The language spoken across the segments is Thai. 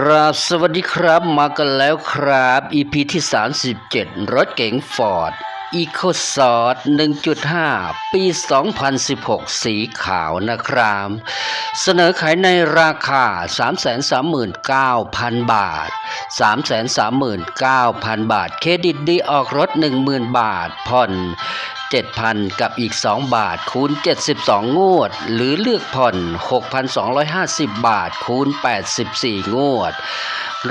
ครับ สวัสดีครับ มากันแล้วครับ EP ที่ 37 รถเก๋งฟอร์ด EcoSport 1.5 ปี 2016 สีขาวนะครับ เสนอขายในราคา 339,000 บาท 339,000 บาท เครดิตดีออกรถ 10,000 บาท ผ่อน 7,000 กับอีก 2 บาท คูณ 72 งวด หรือเลือกผ่อน 6,250 บาท คูณ 84 งวด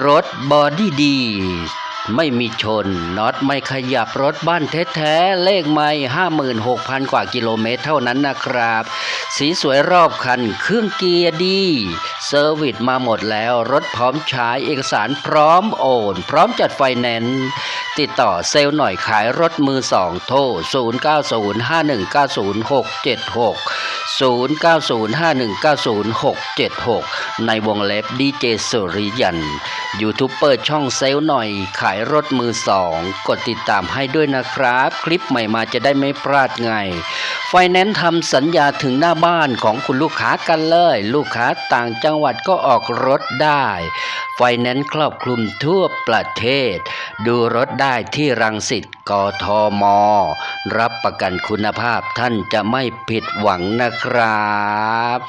รถบอดี้ดี ไม่มีชนน็อตไม่ขยับรถบ้านแท้ๆเลขไม่56,000กพันกว่ากิโลเมตรเท่านั้นนะครับ สีสวยรอบคัน เครื่องเกียร์ดีเซอร์วิสมาหมดแล้ว รถพร้อมใช้เอกสารพร้อมโอน พร้อมจัดไฟแนนซ์ติดต่อเซลล์หน่อยขายรถมือสองโทร 0905190676 0905190676 ในวงเล็บดีเจสุริยัน ยูทูบเปิดช่องเซลล์หน่อยขายายรถมือสองกดติดตามให้ด้วยนะครับ คลิปใหม่มาจะได้ไม่พลาดไง ไฟแนนซ์ทำสัญญาถึงหน้าบ้านของคุณลูกค้ากันเลย ลูกค้าต่างจังหวัดก็ออกรถได้ ไฟแนนซ์ครอบคลุมทั่วประเทศ ดูรถได้ที่รังสิตกทม รับประกันคุณภาพท่านจะไม่ผิดหวังนะครับ